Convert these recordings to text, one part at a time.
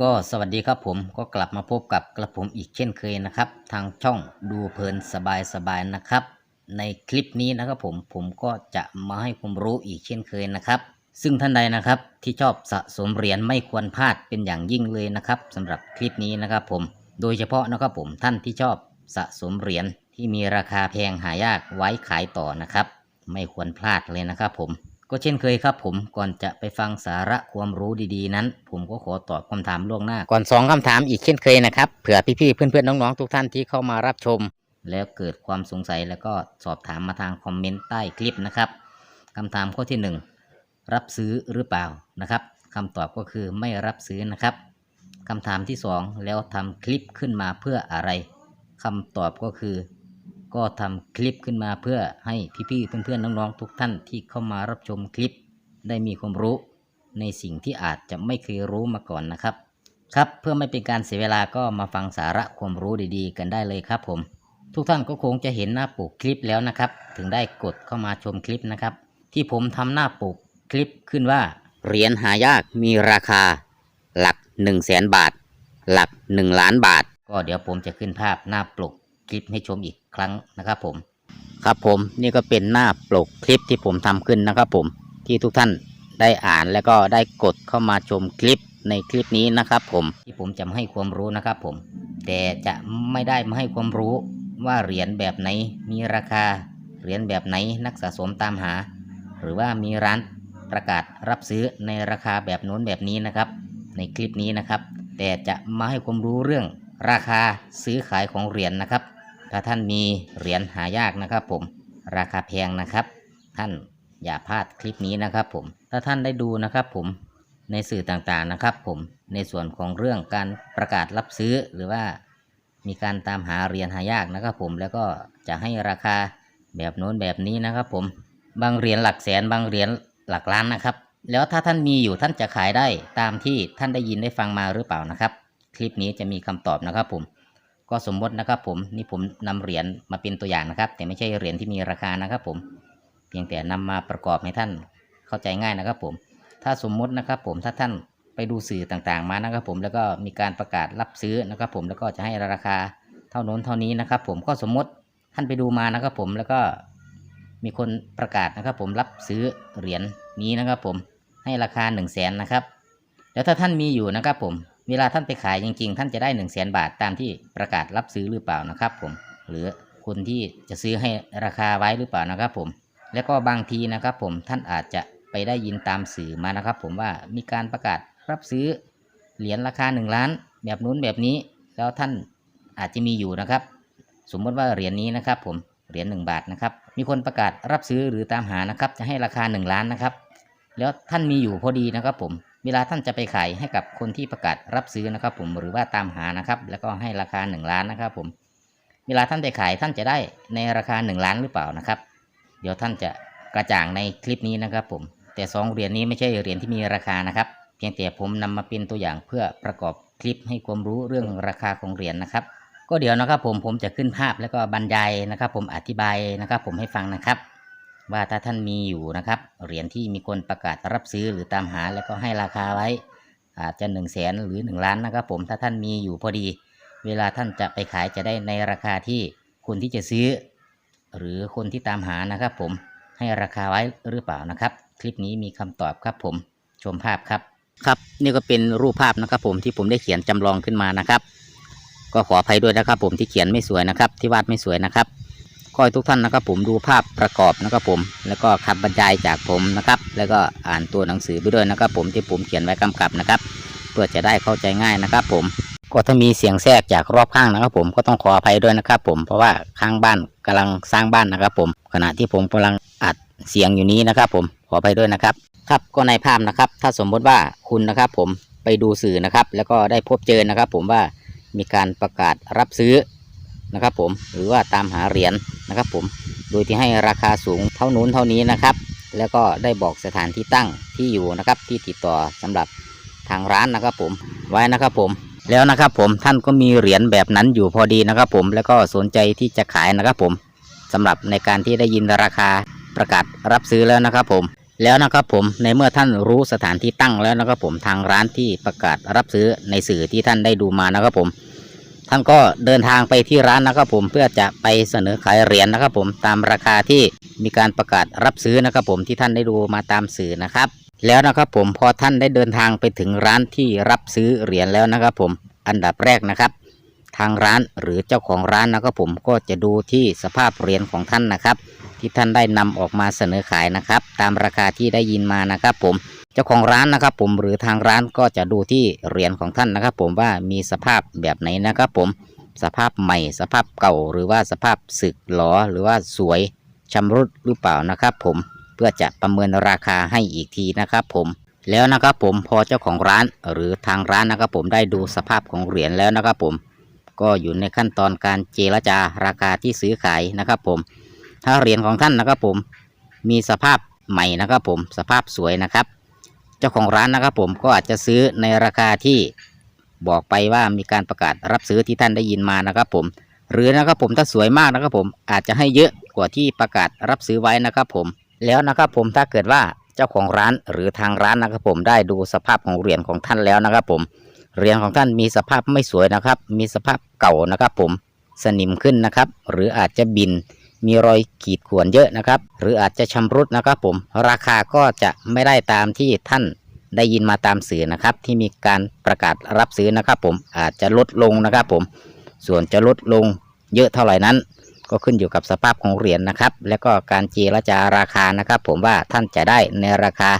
ก็สวัสดีครับผมก็กลับมาพบกับกระผมอีกเช่นเคยนะครับ ทางช่องดูเพลินสบายสบายๆนะครับ ในคลิปนี้นะครับผมผมก็จะมาให้ความรู้อีกเช่นเคยนะครับ ซึ่งท่านใดนะครับที่ชอบสะสมเหรียญไม่ควรพลาดเป็นอย่างยิ่งเลยนะครับสำหรับคลิปนี้นะครับผมโดยเฉพาะนะครับผมท่านที่ชอบสะสมเหรียญที่มีราคาแพงหายากไว้ขายต่อนะครับ ไม่ควรพลาดเลยนะครับผม ก็เช่นเคยครับผมก่อนจะไปฟังสาระความรู้ดีๆนั้น ผมก็ขอตอบคำถามล่วงหน้า ก่อนสองคำถามอีกเช่นเคยนะครับเผื่อพี่ๆเพื่อนๆน้องๆทุกท่านที่เข้ามารับชม แล้วเกิดความสงสัยแล้วก็สอบถามมาทางคอมเมนต์ใต้คลิปนะครับคำถามข้อที่หนึ่งรับซื้อหรือเปล่านะครับคำตอบก็คือไม่รับซื้อนะครับคำถามที่สองแล้วทำคลิปขึ้นมาเพื่ออะไรคำตอบก็คือ ก็ทำคลิปขึ้นมาเพื่อให้พี่ๆเพื่อนๆน้องๆทุกท่านที่เข้ามารับชมคลิป ได้มีความรู้ในสิ่งที่อาจจะไม่เคยรู้มาก่อนนะครับ ครับเพื่อไม่เป็นการเสียเวลาก็มาฟังสาระความรู้ดีๆ กันได้เลยครับผม ทุกท่านก็คงจะเห็นหน้าปกคลิปแล้วนะครับ ถึงได้กดเข้ามาชมคลิปนะครับ ที่ผมทำหน้าปกคลิปขึ้นว่าเหรียญหายากมีราคา หลัก1 0 0 0 0แสนบาท หลัก 1 ล้านบาท ก็เดี๋ยวผมจะขึ้นภาพหน้าปก คลิปให้ชมอีกครั้งนะครับผม ครับผมนี่ก็เป็นหน้าปกคลิปที่ผมทำขึ้นนะครับผมที่ทุกท่านได้อ่านแล้วก็ได้กดเข้ามาชมคลิปในคลิปนี้นะครับผมที่ผมจะมาให้ความรู้นะครับผม แต่จะไม่ได้มาให้ความรู้ว่าเหรียญแบบไหนมีราคาเหรียญแบบไหนนักสะสมตามหา หรือว่ามีร้านประกาศรับซื้อในราคาแบบโน้นแบบนี้นะครับ ในคลิปนี้นะครับ แต่จะมาให้ความรู้เรื่องราคาซื้อขายของเหรียญนะครับ ถ้าท่านมีเหรียญหายากนะครับ ผมราคาแพงนะครับ ท่านอย่าพลาดคลิปนี้นะครับ ผมถ้าท่านได้ดูนะครับผมในสื่อต่างๆนะครับ ผมในส่วนของเรื่องการประกาศรับซื้อหรือว่ามีการตามหาเหรียญหายากนะครับ ผมแล้วก็จะให้ราคาแบบโน้นแบบนี้นะครับ ผมบางเหรียญหลักแสนบางเหรียญหลักล้านนะครับ แล้วถ้าท่านมีอยู่ท่านจะขายได้ตามที่ท่านได้ยินได้ฟังมาหรือเปล่านะครับ คลิปนี้จะมีคำตอบนะครับผม ก็สมมตินะครับผมนี่ผมนำเหรียญมาเป็นตัวอย่างนะครับ แต่ไม่ใช่เหรียญที่มีราคานะครับผมเพียงแต่นำมาประกอบให้ท่านเข้าใจง่ายนะครับผม ถ้าสมมตินะครับผมถ้าท่านไปดูสื่อต่างๆมานะครับผมแล้วก็มีการประกาศรับซื้อนะครับผมแล้วก็จะให้ราคาเท่าน้นเท่านี้นะครับผมก็สมมติท่านไปดูมานะครับผมแล้วก็มีคนประกาศนะครับผมรับซื้อเหรียญนี้นะครับผมให้ราคา1นึ่งแสนนะครับแล้วถ้าท่านมีอยู่นะครับผม เวลาท่านไปขายจริงๆ ท่านจะได้1นึ่งแสนบาทตามที่ประกาศรับซื้อหรือเปล่านะครับ ผม หรือคนที่จะซื้อให้ราคาไว้หรือเปล่านะครับ ผม แล้วก็บางทีนะครับ ผมท่านอาจจะไปได้ยินตามสื่อมานะครับ ผมว่ามีการประกาศรับซื้อเหรียญราคา 1 ล้าน แบบนู้นแบบนี้ แล้วท่านอาจจะมีอยู่นะครับ สมมติว่าเหรียญนี้นะครับ ผมเหรียญ1บาทนะครับ มีคนประกาศรับซื้อหรือตามหานะครับ จะให้ราคา 1 ล้านนะครับ แล้วท่านมีอยู่พอดีนะครับ ผม เวลาท่านจะไปขายให้กับคนที่ประกาศรับซื้อนะครับ ผมหรือว่าตามหานะครับ แล้วก็ให้ราคา 1 ล้านนะครับ ผม เวลาท่านไปขายท่านจะได้ในราคา 1 ล้านหรือเปล่านะครับ เดี๋ยวท่านจะกระจ่างในคลิปนี้นะครับ ผม แต่สองเหรียญนี้ไม่ใช่เหรียญที่มีราคานะครับ เพียงแต่ผมนำมาเป็นตัวอย่างเพื่อประกอบคลิปให้ความรู้เรื่องราคาของเหรียญนะครับ ก็เดี๋ยวนะครับ ผมผมจะขึ้นภาพแล้วก็บรรยายนะครับ ผมอธิบายนะครับ ผมให้ฟังนะครับ ว่าถ้าท่านมีอยู่นะครับ เหรียญที่มีคนประกาศรับซื้อหรือตามหาแล้วก็ให้ราคาไว้ อาจจะ1นึ่งแสนหรือ 1 ล้านนะครับ ผมถ้าท่านมีอยู่พอดี เวลาท่านจะไปขายจะได้ในราคาที่คนที่จะซื้อ หรือคนที่ตามหานะครับ ผมให้ราคาไว้หรือเปล่านะครับ คลิปนี้มีคำตอบครับผมชมภาพครับครับนี่ก็เป็นรูปภาพนะครับ ผมที่ผมได้เขียนจำลองขึ้นมานะครับ ก็ขออภัยด้วยนะครับ ผมที่เขียนไม่สวยนะครับ ที่วาดไม่สวยนะครับ ขอให้ทุกท่านนะครับ ผมดูภาพประกอบนะครับผม แล้วก็คำบรรยายจากผมนะครับ แล้วก็อ่านตัวหนังสือไปด้วยนะครับ ผมที่ผมเขียนไว้กำกับนะครับ เพื่อจะได้เข้าใจง่ายนะครับ ผม ก็ถ้ามีเสียงแทรกจากรอบข้างนะครับ ผมก็ต้องขออภัยด้วยนะครับ ผมเพราะว่าข้างบ้านกำลังสร้างบ้านนะครับ ผม ขณะที่ผมกำลังอัดเสียงอยู่นี้นะครับ ผมขออภัยด้วยนะครับ ครับก็ในภาพนะครับ ถ้าสมมติว่าคุณนะครับ ผมไปดูสื่อนะครับ แล้วก็ได้พบเจอนะครับ ผมว่ามีการประกาศรับซื้อ นะครับผมหรือว่าตามหาเหรียญนะครับผมโดยที่ให้ราคาสูงเท่านู้นเท่านี้นะครับ แล้วก็ได้บอกสถานที่ตั้งที่อยู่นะครับที่ติดต่อสำหรับทางร้านนะครับผมไว้นะครับผมแล้วนะครับผมท่านก็มีเหรียญแบบนั้นอยู่พอดีนะครับผมแล้วก็สนใจที่จะขายนะครับผมสำหรับในการที่ได้ยินราคาประกาศรับซื้อแล้วนะครับผมแล้วนะครับผมในเมื่อท่านรู้สถานที่ตั้งแล้วนะครับผมทางร้านที่ประกาศรับซื้อในสื่อที่ท่านได้ดูมานะครับผม ท่านก็เดินทางไปที่ร้านนะครับผมเพื่อจะไปเสนอขายเหรียญนะครับผมตามราคาที่มีการประกาศรับซื้อนะครับผมที่ท่านได้ดูมาตามสื่อนะครับ แล้วนะครับผมพอท่านได้เดินทางไปถึงร้านที่รับซื้อเหรียญแล้วนะครับผมอันดับแรกนะครับ ทางร้านหรือเจ้าของร้านนะครับผมก็จะดูที่สภาพเหรียญของท่านนะครับ ที่ท่านได้นำออกมาเสนอขายนะครับ ตามราคาที่ได้ยินมานะครับผม เจ้าของร้านนะครับ ผมหรือทางร้านก็จะดูที่เหรียญของท่านนะครับ ผมว่ามีสภาพแบบไหนนะครับ ผมสภาพใหม่ สภาพเก่าหรือว่าสภาพสึกหลอหรือว่าสวยชำรุดหรือเปล่านะครับ ผมเพื่อจะประเมินราคาให้อีกทีนะครับ ผมแล้วนะครับ ผมพอเจ้าของร้านหรือทางร้านนะครับ ผมได้ดูสภาพของเหรียญแล้วนะครับ ผมก็อยู่ในขั้นตอนการเจรจาราคาที่ซื้อขายนะครับ ผม ถ้าเหรียญของท่านนะครับ ผมมีสภาพใหม่นะครับ ผมสภาพสวยนะครับ เจ้าของร้านนะครับผมก็อาจจะซื้อในราคาที่บอกไปว่ามีการประกาศรับซื้อที่ท่านได้ยินมานะครับผม หรือนะครับผมถ้าสวยมากนะครับผมอาจจะให้เยอะกว่าที่ประกาศรับซื้อไว้นะครับผม แล้วนะครับผมถ้าเกิดว่าเจ้าของร้านหรือทางร้านนะครับผมได้ดูสภาพของเหรียญของท่านแล้วนะครับผมเหรียญของท่านมีสภาพไม่สวยนะครับ มีสภาพเก่านะครับผมสนิมขึ้นนะครับ หรืออาจจะบิน มีรอยขีดข่วนเยอะนะครับ หรืออาจจะชำรุดนะครับผม ราคาก็จะไม่ได้ตามที่ท่านได้ยินมาตามสื่อนะครับ ที่มีการประกาศรับซื้อนะครับผมอาจจะลดลงนะครับผม ส่วนจะลดลงเยอะเท่าไหร่นั้น ก็ขึ้นอยู่กับสภาพของเหรียญนะครับ และก็การเจรจาราคานะครับ ผมว่าท่านจะได้ในราคา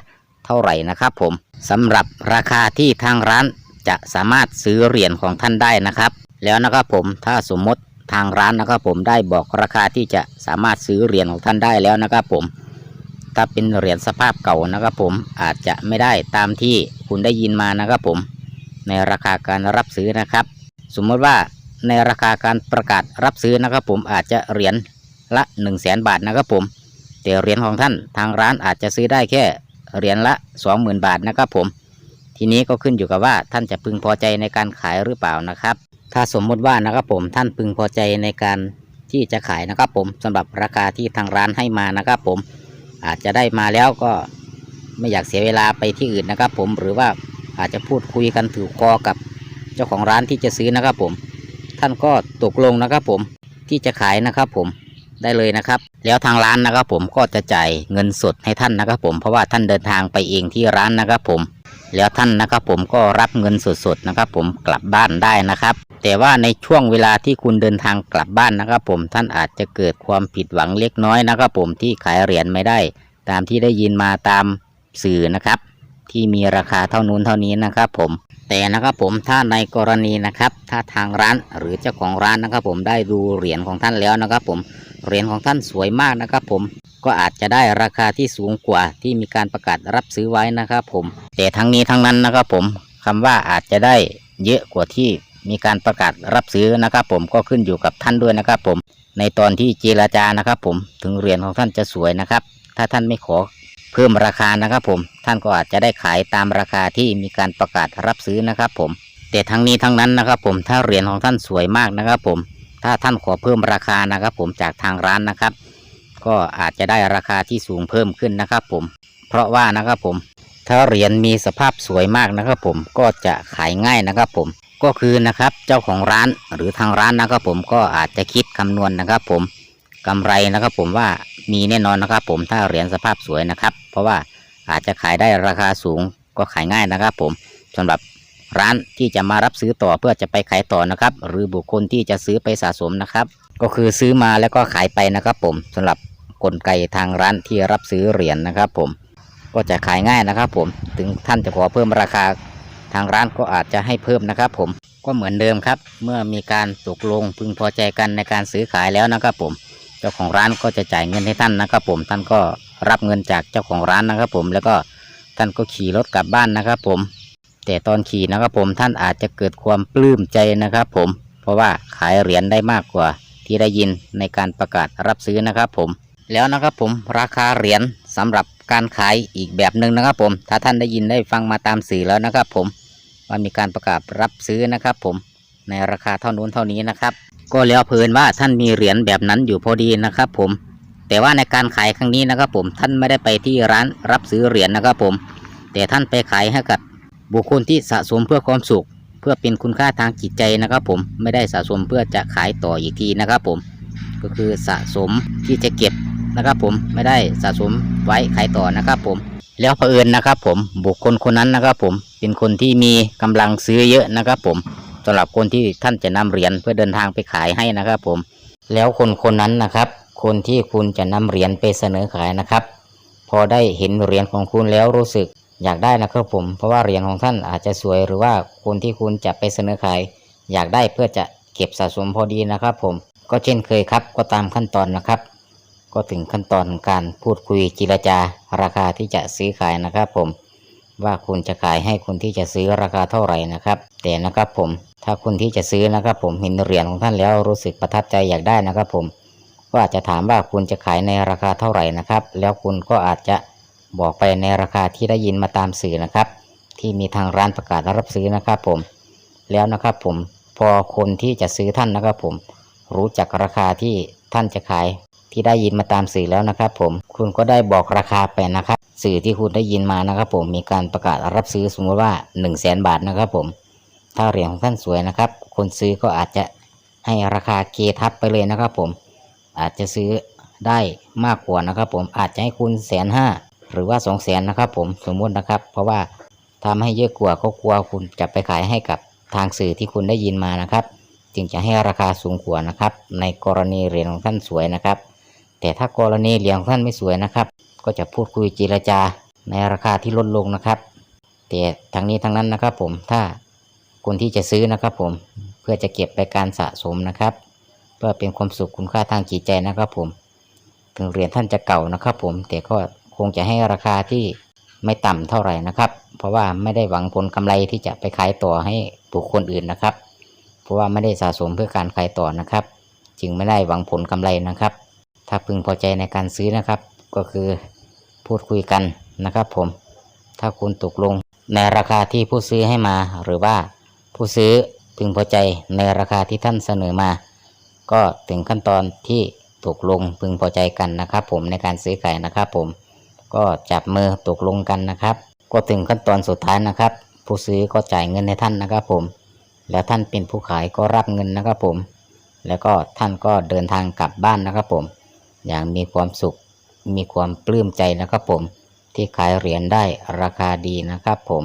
เท่าไหร่นะครับ ผมสำหรับราคาที่ทางร้านจะสามารถซื้อเหรียญของท่านได้นะครับ แล้วนะครับผมถ้าสมมติ ทางร้านนะครับผมได้บอกราคาที่จะสามารถซื้อเหรียญของท่านได้แล้วนะครับผม ถ้าเป็นเหรียญสภาพเก่านะครับผมอาจจะไม่ได้ตามที่คุณได้ยินมานะครับผม ในราคาการรับซื้อนะครับ สมมติว่าในราคาการประกาศรับซื้อนะครับผมอาจจะเหรียญละ 1 0 0 0 0แสนบาทนะครับผมแต่เหรียญของท่านทางร้านอาจจะซื้อได้แค่เหรียญละ 20,000 บาทนะครับผม ทีนี้ก็ขึ้นอยู่กับว่าท่านจะพึงพอใจในการขายหรือเปล่านะครับ ถ้าสมมติว่านะครับผมท่านพึงพอใจในการที่จะขายนะครับผมสำหรับราคาที่ทางร้านให้มานะครับผมอาจจะได้มาแล้วก็ไม่อยากเสียเวลาไปที่อื่นนะครับ ผมหรือว่าอาจจะพูดคุยกันถือคอกับเจ้าของร้านที่จะซื้อนะครับ ผม ท่านก็ตกลงนะครับ ผมที่จะขายนะครับ ผมได้เลยนะครับ แล้วทางร้านนะครับ ผมก็จะจ่ายเงินสดให้ท่านนะครับ ผมเพราะว่าท่านเดินทางไปเองที่ร้านนะครับ ผม แล้วท่านนะครับผมก็รับเงินสดๆนะครับ ผมกลับบ้านได้นะครับ แต่ว่าในช่วงเวลาที่คุณเดินทางกลับบ้านนะครับ ผมท่านอาจจะเกิดความผิดหวังเล็กน้อยนะครับ ผมที่ขายเหรียญไม่ได้ ตามที่ได้ยินมาตามสื่อนะครับ ที่มีราคาเท่านู้นเท่านี้นะครับ ผมแต่นะครับผมถ้าในกรณีนะครับ ถ้าทางร้านหรือเจ้าของร้านนะครับ ผมได้ดูเหรียญของท่านแล้วนะครับ ผม เหรียญของท่านสวยมากนะครับผมก็อาจจะได้ราคาที่สูงกว่าที่มีการประกาศรับซื้อไว้นะครับผมแต่ทั้งนี้ทั้งนั้นนะครับผมคำว่าอาจจะได้เยอะกว่าที่มีการประกาศรับซื้อนะครับผมก็ขึ้นอยู่กับท่านด้วยนะครับผมในตอนที่เจรจานะครับผมถึงเหรียญของท่านจะสวยนะครับ ถ้าท่านไม่ขอเพิ่มราคานะครับผมท่านก็อาจจะได้ขายตามราคาที่มีการประกาศรับซื้อนะครับผมแต่ทั้งนี้ทั้งนั้นนะครับผมถ้าเหรียญของท่านสวยมากนะครับผม ถ้าท่านขอเพิ่มราคานะครับ ผมจากทางร้านนะครับ ก็อาจจะได้ราคาที่สูงเพิ่มขึ้นนะครับ ผม เพราะว่านะครับผม ถ้าเหรียญมีสภาพสวยมากนะครับ ผมก็จะขายง่ายนะครับ ผมก็คือนะครับเจ้าของร้านหรือทางร้านนะครับ ผมก็อาจจะคิดคำนวณนะครับ ผมกำไรนะครับ ผมว่ามีแน่นอนนะครับ ผมถ้าเหรียญสภาพสวยนะครับ เพราะว่าอาจจะขายได้ราคาสูงก็ขายง่ายนะครับ ผมสำหรับ ร้านที่จะมารับซื้อต่อเพื่อจะไปขายต่อนะครับ หรือบุคคลที่จะซื้อไปสะสมนะครับ ก็คือซื้อมาแล้วก็ขายไปนะครับผมสำหรับกลไกทางร้านที่รับซื้อเหรียญนะครับ ผมก็จะขายง่ายนะครับ ผมถึงท่านจะขอเพิ่มราคาทางร้านก็อาจจะให้เพิ่มนะครับ ผมก็เหมือนเดิมครับ เมื่อมีการตกลงพึงพอใจกันในการซื้อขายแล้วนะครับ ผมเจ้าของร้านก็จะจ่ายเงินให้ท่านนะครับ ผมท่านก็รับเงินจากเจ้าของร้านนะครับ ผมแล้วก็ท่านก็ขี่รถกลับบ้านนะครับ ผม แต่ตอนขี่นะครับผมท่านอาจจะเกิดความปลื้มใจนะครับผมเพราะว่าขายเหรียญได้มากกว่าที่ได้ยินในการประกาศรับซื้อนะครับผมแล้วนะครับผมราคาเหรียญสำหรับการขายอีกแบบหนึ่งนะครับผมถ้าท่านได้ยินได้ฟังมาตามสื่อแล้วนะครับผมว่ามีการประกาศรับซื้อนะครับผมในราคาเท่านู้นเท่านี้นะครับ ก็แล้วเพลินว่าท่านมีเหรียญแบบนั้นอยู่พอดีนะครับผมแต่ว่าในการขายครั้งนี้นะครับผมท่านไม่ได้ไปที่ร้านรับซื้อเหรียญนะครับผมแต่ท่านไปขายให้กับ บุคคลที่สะสมเพื่อความสุข เพื่อเป็นคุณค่าทางจิตใจนะครับ ผมไม่ได้สะสมเพื่อจะขายต่ออีกทีนะครับ ผมก็คือสะสมที่จะเก็บนะครับ ผมไม่ได้สะสมไว้ขายต่อนะครับ ผมแล้วเผอิญนะครับ ผมบุคคลคนนั้นนะครับ ผมเป็นคนที่มีกำลังซื้อเยอะนะครับ ผมสำหรับคนที่ท่านจะนำเหรียญเพื่อเดินทางไปขายให้นะครับ ผม แล้วคนคนนั้นนะครับ คนที่คุณจะนำเหรียญไปเสนอขายนะครับ พอได้เห็นเหรียญของคุณแล้วรู้สึก อยากได้นะครับผม เพราะว่าเหรียญของท่านอาจจะสวยหรือว่าคนที่คุณจะไปเสนอขาย อยากได้เพื่อจะเก็บสะสมพอดีนะครับผมก็เช่นเคยครับก็ตามขั้นตอนนะครับ ก็ถึงขั้นตอนการพูดคุยจิรจาราคาที่จะซื้อขายนะครับผมว่าคุณจะขายให้คนที่จะซื้อราคาเท่าไหร่นะครับ แต่นะครับผมถ้าคุณที่จะซื้อนะครับผมเห็นเหรียญของท่านแล้วรู้สึกประทับใจอยากได้นะครับผมก็อาจจะถามว่าคุณจะขายในราคาเท่าไหร่นะครับ แล้วคุณก็อาจจะ บอกไปในราคาที่ได้ยินมาตามสื่อนะครับ ที่มีทางร้านประกาศรับซื้อนะครับผม แล้วนะครับผมพอคนที่จะซื้อท่านนะครับผม รู้จักราคาที่ท่านจะขายที่ได้ยินมาตามสื่อแล้วนะครับ ผม คุณก็ได้บอกราคาไปนะครับ สื่อที่คุณได้ยินมานะครับ ผมมีการประกาศรับซื้อสมมติว่า1นึ่งแสนบาทนะครับ ผม ถ้าเหรียญของท่านสวยนะครับ คนซื้อก็อาจจะให้ราคาเกทับไปเลยนะครับ ผม อาจจะซื้อได้มากกว่านะครับ ผมอาจจะให้คุณแสนห้า หรือว่า2องแสนนะครับ ผมสมมุตินะครับ เพราะว่าทำให้เยอะกว่าเขากลัวคุณจะไปขายให้กับทางสื่อที่คุณได้ยินมานะครับ จึงจะให้ราคาสูงกว่านะครับ ในกรณีเหรียญของท่านสวยนะครับ แต่ถ้ากรณีเหรียญของท่านไม่สวยนะครับ ก็จะพูดคุยเจรจาในราคาที่ลดลงนะครับ แต่ทั้งนี้ทั้งนั้นนะครับ ผมถ้าคนที่จะซื้อนะครับ ผมเพื่อจะเก็บไปการสะสมนะครับ เพื่อเป็นความสุขคุณค่าทางจิตใจนะครับ ผม ถึงเหรียญท่านจะเก่านะครับ ผมแต่ก็ คงจะให้ราคาที่ไม่ต่ำเท่าไหร่นะครับ เพราะว่าไม่ได้หวังผลกำไรที่จะไปขายต่อให้บุคคลอื่นนะครับ เพราะว่าไม่ได้สะสมเพื่อการขายต่อนะครับ จึงไม่ได้หวังผลกำไรนะครับ ถ้าพึงพอใจในการซื้อนะครับ ก็คือพูดคุยกันนะครับผม ถ้าคุณตกลงในราคาที่ผู้ซื้อให้มา หรือว่าผู้ซื้อพึงพอใจในราคาที่ท่านเสนอมา ก็ถึงขั้นตอนที่ตกลงพึงพอใจกันนะครับ ผมในการซื้อขายนะครับผม ก็จับมือตกลงกันนะครับ ก็ถึงขั้นตอนสุดท้ายนะครับ ผู้ซื้อก็จ่ายเงินให้ท่านนะครับผม แล้วท่านเป็นผู้ขายก็รับเงินนะครับผม แล้วก็ท่านก็เดินทางกลับบ้านนะครับผม อย่างมีความสุข มีความปลื้มใจนะครับผม ที่ขายเหรียญได้ราคาดีนะครับผม